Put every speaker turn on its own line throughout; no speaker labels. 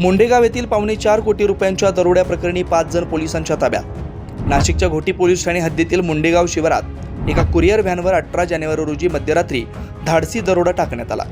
मुंडेगाव येथील पावणे चार कोटी रुपयांच्या दरोड्या प्रकरणी पाच जण पोलिसांच्या ताब्यात. नाशिकच्या घोटी पोलीस ठाणे हद्दीतील मुंडेगाव शिवारात एका कुरिअर व्हॅनवर अठरा जानेवारी रोजी मध्यरात्री धाडसी दरोडा टाकण्यात आला.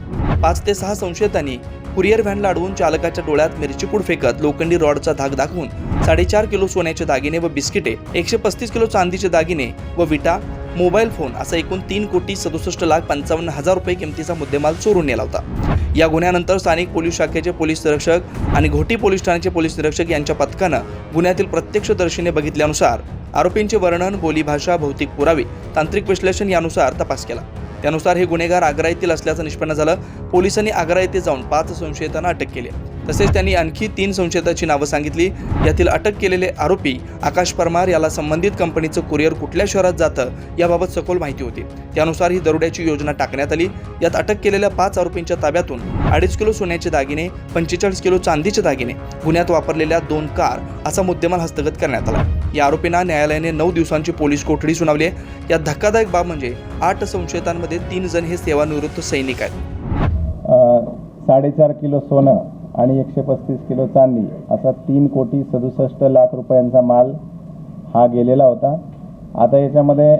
पाच ते सहा संशयितांनी कुरिअर व्हॅनला अडवून चालकाच्या डोळ्यात मिरचीपूड फेकत लोखंडी रॉडचा धाक दाखवून साडेचार किलो सोन्याचे दागिने व बिस्किटे एकशे पस्तीस किलो चांदीचे दागिने व विटा मोबाईल फोन असा एकूण तीन कोटी सदुसष्ट लाख पंचावन्न हजार रुपये किमतीचा मुद्देमाल चोरून नेला होता. या गुन्ह्यानंतर स्थानिक पोलीस शाखेचे पोलीस निरीक्षक आणि घोटी पोलीस ठाण्याचे पोलीस निरीक्षक यांच्या पथकानं गुन्ह्यातील प्रत्यक्षदर्शीने बघितल्यानुसार आरोपींचे वर्णन बोलीभाषा भौतिक पुरावे तांत्रिक विश्लेषण यानुसार तपास केला. त्यानुसार हे गुन्हेगार आग्रा येथील असल्याचं निष्पन्न झालं. पोलिसांनी आग्रा येथे जाऊन पाच संशयितांना अटक केली तसेच त्यांनी आणखी तीन संशयिताची नावं सांगितली. यातील अटक केलेले आरोपी आकाश परमार याला संबंधित कंपनीचं कुरिअर कुठल्या शहरात जातं याबाबत सखोल माहिती होती. त्यानुसार ही दरोड्याची योजना टाकण्यात आली. यात अटक केलेल्या पाच आरोपींच्या ताब्यातून अडीच किलो सोन्याचे दागिने पंचेचाळीस किलो चांदीचे दागिने गुन्ह्यात वापरलेल्या दोन कार असा मुद्देमाल हस्तगत करण्यात आला. या आरोपींना न्यायालयाने नऊ दिवसांची पोलीस कोठडी सुनावली आहे. यात धक्कादायक बाब म्हणजे आठ संशयितांमध्ये तीन जण हे सेवानिवृत्त सैनिक आहेत.
साडेचार किलो सोनं आणि एकशे पस्तीस किलो चांदी असा तीन कोटी सदुसष्ट लाख रुपयांचा माल हा गेलेला होता. आता याच्यामध्ये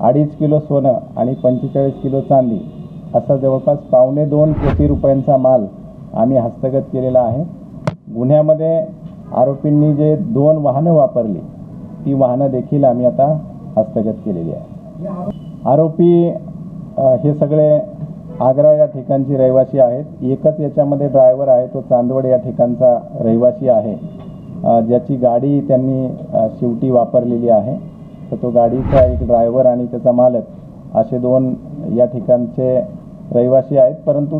अडीच किलो सोनं आणि पंचेचाळीस किलो चांदी असा जवळपास पावणे दोन कोटी रुपयांचा माल आम्ही हस्तगत केलेला आहे. गुन्ह्यामध्ये आरोपींनी जे दोन वाहनं वापरली ती वाहनं देखील आम्ही आता हस्तगत केलेली आहे. आरोपी हे सगळे आग्रा या ठिकाणची रहिवासी आहेत. एकच याच्यामध्ये ड्रायव्हर आहे तो चांदवड या ठिकाणचा रहिवासी आहे. ज्याची गाडी त्यांनी शेवटी वापरलेली आहे. तर तो गाडीचा एक ड्रायव्हर आणि त्याचा मालक असे दोन या ठिकाणचे रहिवासी आहेत. परंतु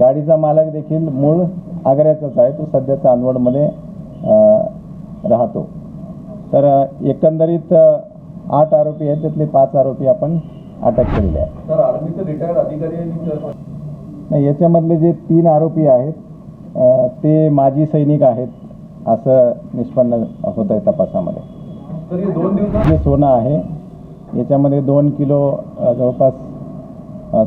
गाडीचा मालक देखील मूळ आग्र्याचाच आहे. तो सध्या चांदवडमध्ये राहतो. तर एकंदरीत आठ आरोपी आहेत. त्यातले पाच आरोपी आपण अटक केलेले आहेत
सर आर्मीचे रिटायर्ड अधिकारी आणि सर-
नाही याच्यामधले जे तीन आरोपी आहेत ते माजी सैनिक आहेत असं निष्पन्न होत आहे तपासामध्ये.
सर दोन दिवसात?
जे सोनं आहे. याच्यामध्ये दोन किलो जवळपास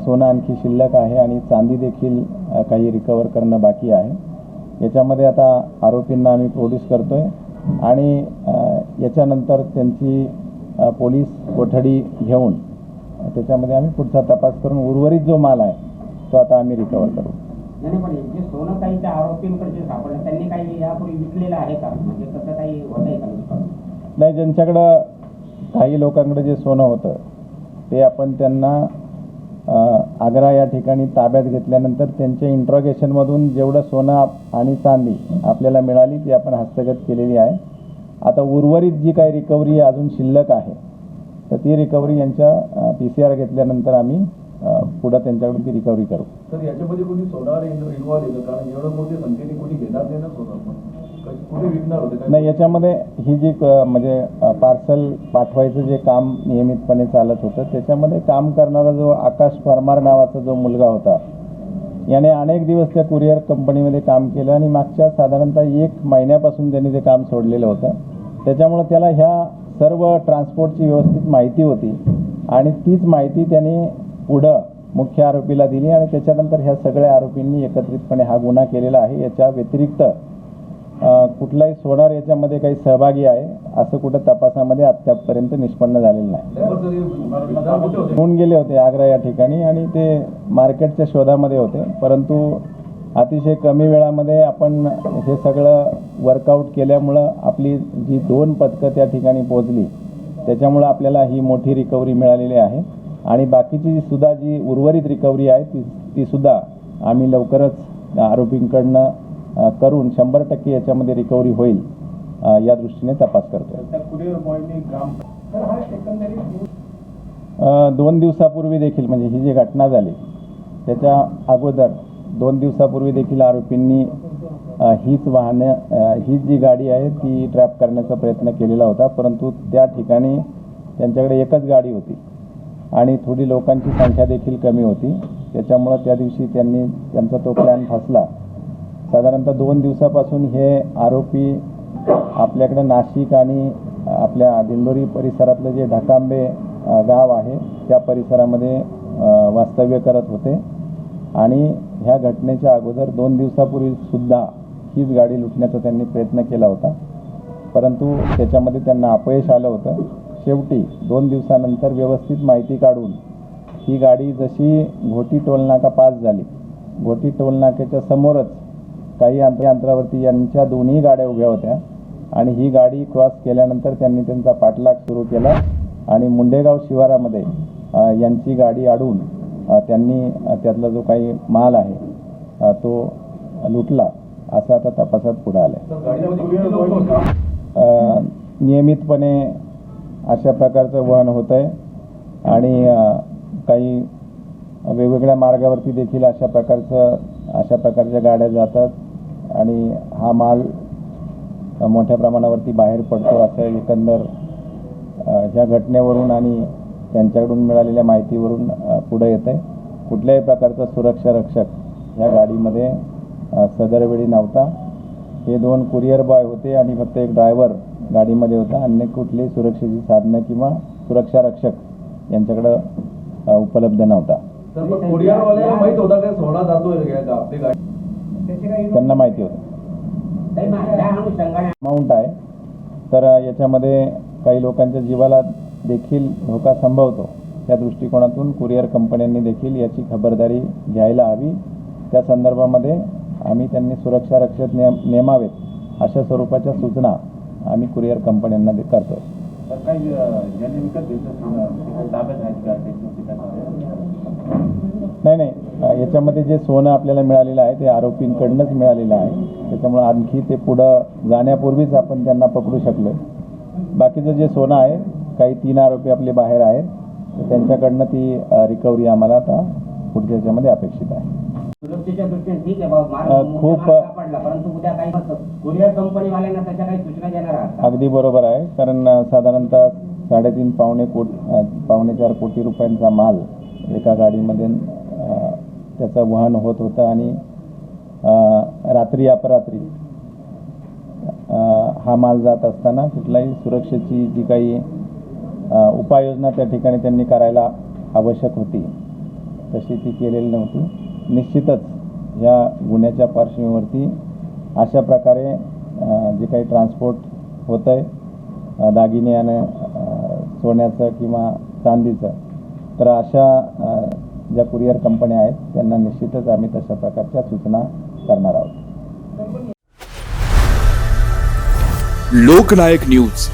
सोनं आणखी शिल्लक आहे आणि चांदी देखील काही रिकवर करणं बाकी आहे. याच्यामध्ये आता आरोपींना आम्ही प्रोड्यूस करतोय आणि अ, याच्यानंतर त्यांची पोलीस कोठडी घेऊन त्याच्यामध्ये आम्ही पुढचा तपास करून उर्वरित जो माल आहे तो आता आम्ही रिकवर करू.
नाही पण जे सोनं काही त्या आरोपींकडे जे सापडलं त्यांनी काही यापूर्वी विकलेलं आहे का? म्हणजे तसं काही होत आहे का निष्पन्न?
नाही ज्यांच्याकडं काही लोकांकडे जे सोनं होतं ते आपण त्यांना आग्रा या ठिकाणी ताब्यात घेतल्यानंतर त्यांच्या इंट्रॉगेशनमधून जेवढं सोनं आणि चांदी आपल्याला मिळाली ती आपण हस्तगत केलेली आहे. आता उर्वरित जी काही रिकव्हरी अजून शिल्लक आहे तर ती रिकव्हरी यांच्या पी सी आर घेतल्यानंतर आम्ही पुढं त्यांच्याकडून ती रिकव्हरी करू.
सर याच्यामध्ये कोणी सोनार इन्व्हॉल्व आहे का कारण एवढं मोठे संख्येने कोणी घेणार नाही ना सोनं पण. क- कुठे विकणार होते? काय
नाही याच्यामध्ये ही जी म्हणजे पार्सल पाठवायचं जे काम नियमितपणे चालत होतं त्याच्यामध्ये काम करणारा जो आकाश परमार नावाचा जो मुलगा होता याने अनेक दिवस त्या कुरिअर कंपनीमध्ये काम केलं आणि मागच्या साधारणतः एक महिन्यापासून त्यांनी ते काम सोडलेलं होतं. त्याच्यामुळं त्याला ह्या सर्व ट्रान्सपोर्टची व्यवस्थित माहिती होती. आणि तीच माहिती त्यांनी पुढं मुख्य आरोपीला दिली आणि त्याच्यानंतर ह्या सगळ्या आरोपींनी एकत्रितपणे हा गुन्हा केलेला आहे. याच्या व्यतिरिक्त कुठलाही सोनार याच्यामध्ये काही सहभागी आहे असं कुठं तपासामध्ये अद्यापपर्यंत निष्पन्न झालेलं नाही. होऊन गेले होते आग्रा या ठिकाणी आणि ते मार्केटच्या शोधामध्ये होते. परंतु अतिशय कमी वेळामध्ये आपण हे सगळं वर्कआउट केल्यामुळं आपली जी दोन पथकं त्या ठिकाणी पोहोचली त्याच्यामुळं आपल्याला ही मोठी रिकव्हरी मिळालेली आहे. आणि बाकीची सुद्धा जी उर्वरित रिकव्हरी आहे ती ती सुद्धा आम्ही लवकरच आरोपींकडनं करून शंभर टक्के याच्यामध्ये रिकव्हरी होईल या दृष्टीने तपास करतो दोन दिवसापूर्वी देखील म्हणजे ही जी घटना झाली त्याच्या अगोदर दोन दिवसापूर्वी देखील आरोपींनी हीच वाहनं हीच जी गाडी आहे ती ट्रॅप करण्याचा प्रयत्न केलेला होता. परंतु त्या ठिकाणी त्यांच्याकडे एकच गाडी होती आणि थोडी लोकांची संख्या देखील कमी होती. त्याच्यामुळं त्या दिवशी त्यांनी त्यांचा तो प्लॅन फसला. साधारणतः दोन दिवसापासून हे आरोपी आपल्याकडे नाशिक आणि आपल्या दिंडोरी परिसरातलं जे ढकांबे गाव आहे त्या परिसरामध्ये वास्तव्य करत होते. आणि ह्या घटनेच्या अगोदर दोन दिवसापूर्वी सुद्धा हीच गाडी लुटण्याचा त्यांनी प्रयत्न केला होता. परंतु त्याच्यामध्ये त्यांना अपयश आलं होतं. शेवटी दोन दिवसानंतर व्यवस्थित माहिती काढून ही गाडी जशी घोटी टोलनाका पास झाली घोटी टोलनाक्याच्या समोरच काही अंतर अंतरावरती यांच्या दोन्ही गाड्या उभ्या होत्या आणि ही गाडी क्रॉस केल्यानंतर त्यांनी त्यांचा पाठलाग सुरू केला आणि मुंडेगाव शिवारामध्ये यांची गाडी अडून त्यांनी त्यातला जो काही माल आहे तो लुटला असं आता तपासात पुढे आलं नियमितपणे अशा प्रकारचं वहन होत आहे आणि काही वेगवेगळ्या मार्गावरती देखील अशा प्रकारचं अशा प्रकारच्या गाड्या जातात आणि हा माल मोठ्या प्रमाणावरती बाहेर पडतो असं एकंदर ह्या घटनेवरून आणि त्यांच्याकडून मिळालेल्या माहितीवरून पुढे येत आहे कुठल्याही प्रकारचा सुरक्षा रक्षक ह्या गाडीमध्ये सदरवेळी नव्हता. हे दोन कुरिअर बॉय होते आणि फक्त एक ड्रायव्हर गाडीमध्ये होता. अन्य कुठलीही सुरक्षेची साधनं किंवा सुरक्षा रक्षक यांच्याकडं उपलब्ध नव्हता. त्यांना माहिती होतं. अमाऊंट आहे. तर याच्यामध्ये काही लोकांच्या जीवाला देखील धोका संभवतो. त्या दृष्टिकोनातून कुरिअर कंपन्यांनी देखील याची खबरदारी घ्यायला हवी. त्या संदर्भामध्ये आम्ही त्यांनी सुरक्षा रक्षक नेम नेमावेत अशा स्वरूपाच्या सूचना आम्ही कुरिअर कंपन्यांना दे- करतोय.
तर काही ज्यांनी विकत घेतलं ताब्यात आहेत का?
नाही नाही. याच्यामध्ये जे सोनं आपल्याला मिळालेलं आहे ते आरोपींकडनंच मिळालेलं आहे. त्याच्यामुळं आणखी ते पुढं जाण्यापूर्वीच आपण त्यांना पकडू शकलो. बाकीचं जे सोनं आहे काही तीन आरोपी आपले बाहेर आहेत. तर त्यांच्याकडनं ती रिकव्हरी आम्हाला आता पुढच्या याच्यामध्ये अपेक्षित आहे.
सुरक्षेच्या दृष्टीने ठीक आहे बाबा मार्ग
अ,
मुख्य
खूप-
मार्ग सापडला परंतु उद्या काही कुरिअर कंपनीवाल्यांना त्याच्या काही सूचना देणार आहात का?
अगदी बरोबर आहे. कारण अ, साधारणतः साडेतीन पावणे कोट अ, पावणे चार कोटी रुपयांचा माल एका गाडीमध्ये अ, त्याचं वहन होत होतं आणि अ, रात्री अपरात्री अ, हा माल जात असताना कुठलाही सुरक्षेची जी काही उपाययोजना त्या ठिकाणी त्यांनी करायला आवश्यक होती. तशी ती केलेली नव्हती. निश्चितच या गुन्ह्याच्या पार्श्वभूमीवरती अशा प्रकारे जे काही ट्रान्सपोर्ट होतं आहे दागिने आणि सोन्याचं किंवा चांदीचं तर अशा ज्या कुरिअर कंपन्या आहेत त्यांना निश्चितच आम्ही तशा प्रकारच्या सूचना करणार आहोत.
लोकनायक न्यूज.